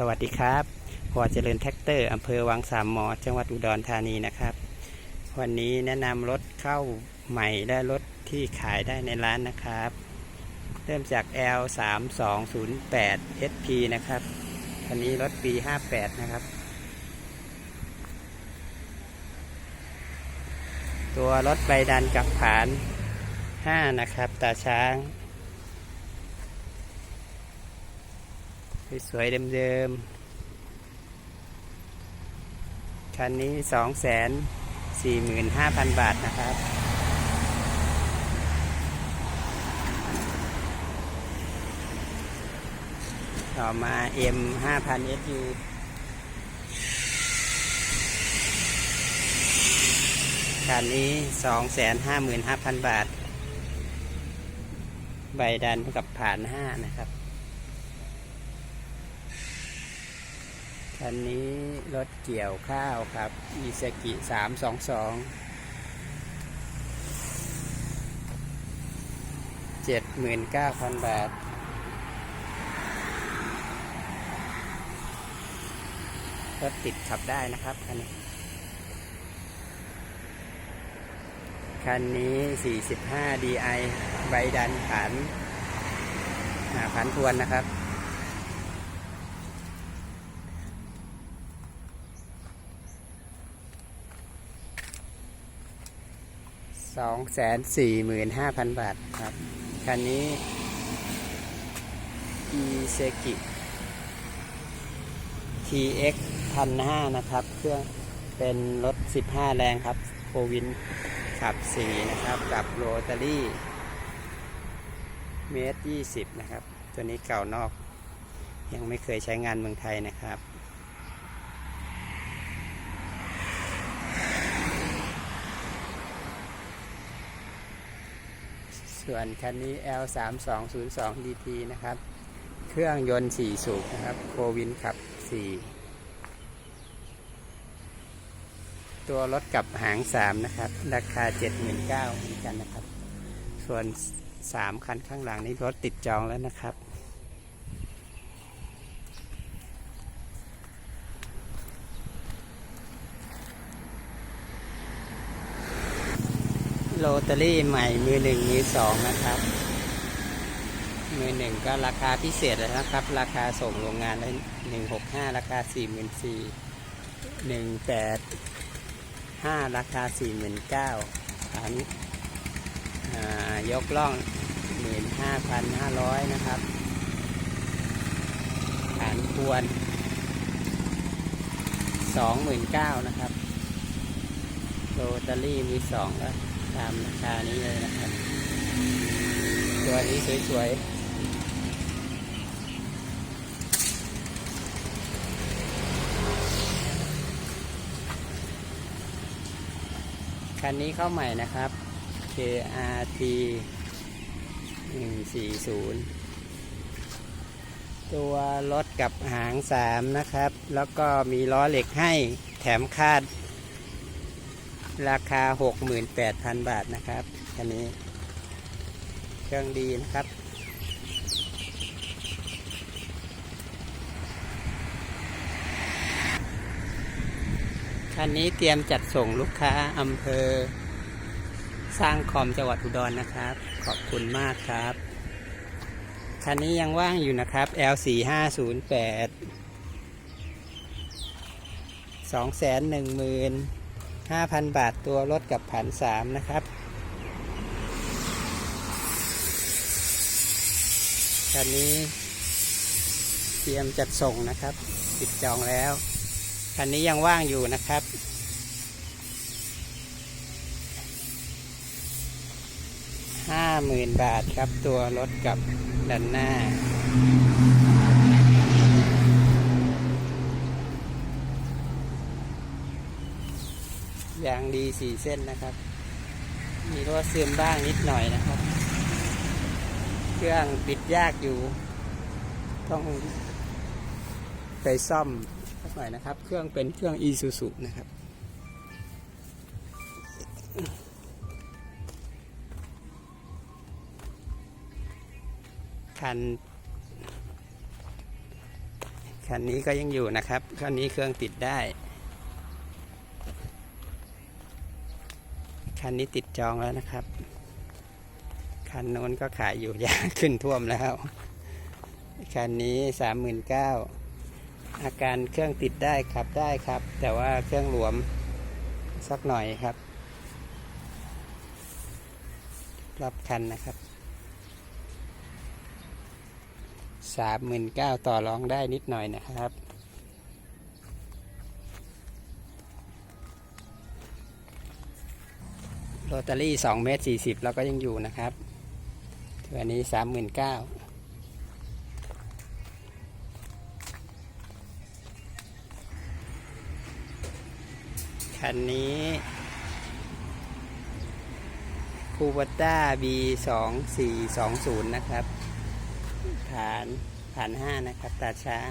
สวัสดีครับหัวเจริญแท็กเตอร์อำเภอวังสามหมอ จังหวัดอุดรธานีนะครับ วันนี้แนะนำรถเข้าใหม่และรถที่ขายได้ในร้านนะครับ เริ่มจาก L 3 2 0 8 SP นะครับคันนี้รถปี 58 นะครับ ตัวรถใบดันกับผาน 5 นะครับ ตาช้าง สวยๆเดิมๆ คันนี้สองแสนสี่หมื่นห้าพันบาทนะครับ ต่อมา M ห้าพัน SU คันนี้สองแสนห้าหมื่นห้าพันบาท ใบดันกับผ่านห้านะครับ คันนี้รถเกี่ยวข้าวครับอีซากิสามสองสองเจ็ดหมื่นเก้าพันบาท รถติดขับได้นะครับคันนี้ คันนี้45 DI ใบดันผันอ่าผันทวนนะครับ สองแสนสี่หมื่นห้าพันบาทครับ คันนี้ e s e k i TX พันห้านะครับ เครื่องเป็นรถ 15 แรงครับ โควินขับ4นะครับ กับโรตารี่เมตร20นะครับ ตัวนี้เก่านอก ยังไม่เคยใช้งานเมืองไทยนะครับ ส่วนคันนี้ L 3 2 0 2 DT นะครับ เครื่องยนต์ 4 สูบนะครับโควินขับ 4 ตัวรถกับหาง 3 นะครับ ราคา 79,000เหมือนกันนะครับ ส่วน 3 คันข้างหลังนี้รถติดจองแล้วนะครับ โรตารี่ใหม่ มือหนึ่งมือสองนะครับ มือหนึ่งก็ราคาพิเศษเลยนะครับ ราคาส่งโรงงานได้หนึ่งหกห้าราคาสี่หมื่นสี่หนึ่งแปดห้าราคาสี่หมื่นเก้าอันยกล่องหมื่นห้าพันห้าร้อยนะครับฐานควรสองหมื่นเก้านะครับโรตารี่มือสองก็ ตามราคานี้เลยนะครับ ตัวนี้สวยๆคันนี้เข้าใหม่นะครับ KRT 140 ตัวรถกับหาง 3 นะครับ แล้วก็มีล้อเหล็กให้แถมคาด ราคา 68,000 บาทนะครับคันนี้เครื่องดีนะครับ คันนี้เตรียมจัดส่งลูกค้าอำเภอ สร้างคอมจังหวัดอุดรนะครับ ขอบคุณมากครับ คันนี้ยังว่างอยู่นะครับ L4508 2 1 1 0 0 5,000 บาทตัวรถกับผันสามนะครับคันนี้เตรียมจัดส่งนะครับ ติดจองแล้ว คันนี้ยังว่างอยู่นะครับห้าหมื่นบาทครับตัวรถกับดันหน้า ยาง ดีสี่เส้นนะครับ มีรั่วซึมบ้างนิดหน่อยนะครับ เครื่องปิดยากอยู่ ต้องไปซ่อมสักหน่อยนะครับ เครื่องเป็นเครื่อง e s u s u นะครับคันคันนี้ก็ยังอยู่นะครับ คันนี้เครื่องติดได้ คันนี้ติดจองแล้วนะครับ คันโน้นก็ขายอยู่ยาขึ้นท่วมแล้ว คันนี้สามหมื่นเก้าอาการเครื่องติดได้ขับได้ครับ แต่ว่าเครื่องหลวมสักหน่อยครับรับคันนะครับสามหมื่นเก้าต่อรองได้นิดหน่อยนะครับ โรตารี่สองเมตรสี่สิบเราก็ยังอยู่นะครับตัวนี้สามหมื่นเก้าคันนี้คูบัต้า B สองสี่สองศูนย์นะครับ ฐานฐานห้านะครับ ตาช้าง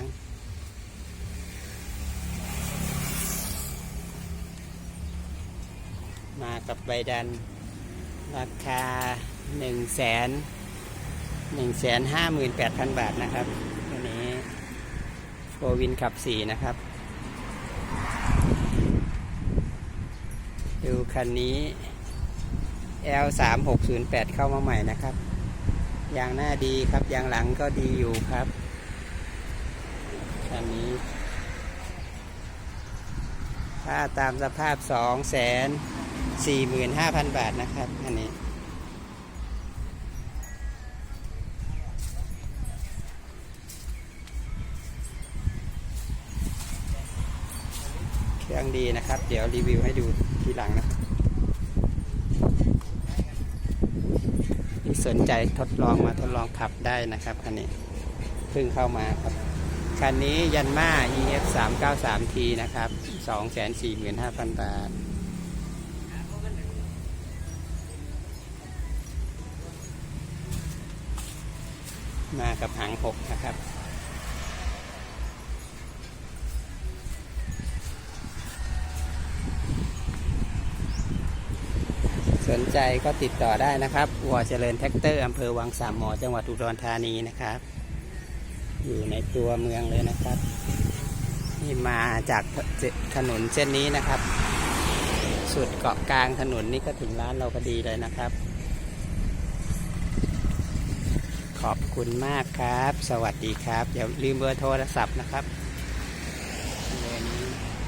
มา กับใบดัน ราคา1นึ่งแสนหนึ่งแสนห้าหมื่นแปดพันบาทนะครับตัวนี้โฟวินขับสี่นะครับดูคันนี้ L 3 6 0 8 เข้ามาใหม่นะครับยางหน้าดีครับยางหลังก็ดีอยู่ครับคันนี้ถ้าตามสภาพ2 0 0 0 0 45,000 บาทนะครับ อันนี้ เครื่องดีนะครับ เดี๋ยวรีวิวให้ดูทีหลังนะที่สนใจทดลองมาทดลองขับได้นะครับคันนี้เพิ่งเข้ามาครับ คันนี้ยันมา EF 3 9 3 T นะครับ 245,000 บาท มากับหางหกนะครับสนใจก็ติดต่อได้นะครับวอเจริญแท็กเตอร์อำเภอวังสามหมอ จังหวัดอุดรธานีนะครับ อยู่ในตัวเมืองเลยนะครับนี่มาจากถนนเส้นนี้นะครับ สุดเกาะกลางถนนนี่ก็ถึงร้านเราพอดีเลยนะครับ ขอบคุณมากครับ สวัสดีครับ อย่าลืมเบอร์โทรศัพท์นะครับเบอร์นี้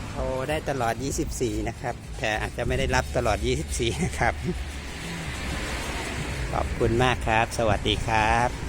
โทรได้ตลอด 24 นะครับ แต่อาจจะไม่ได้รับตลอด 24 นะครับ ขอบคุณมากครับ สวัสดีครับ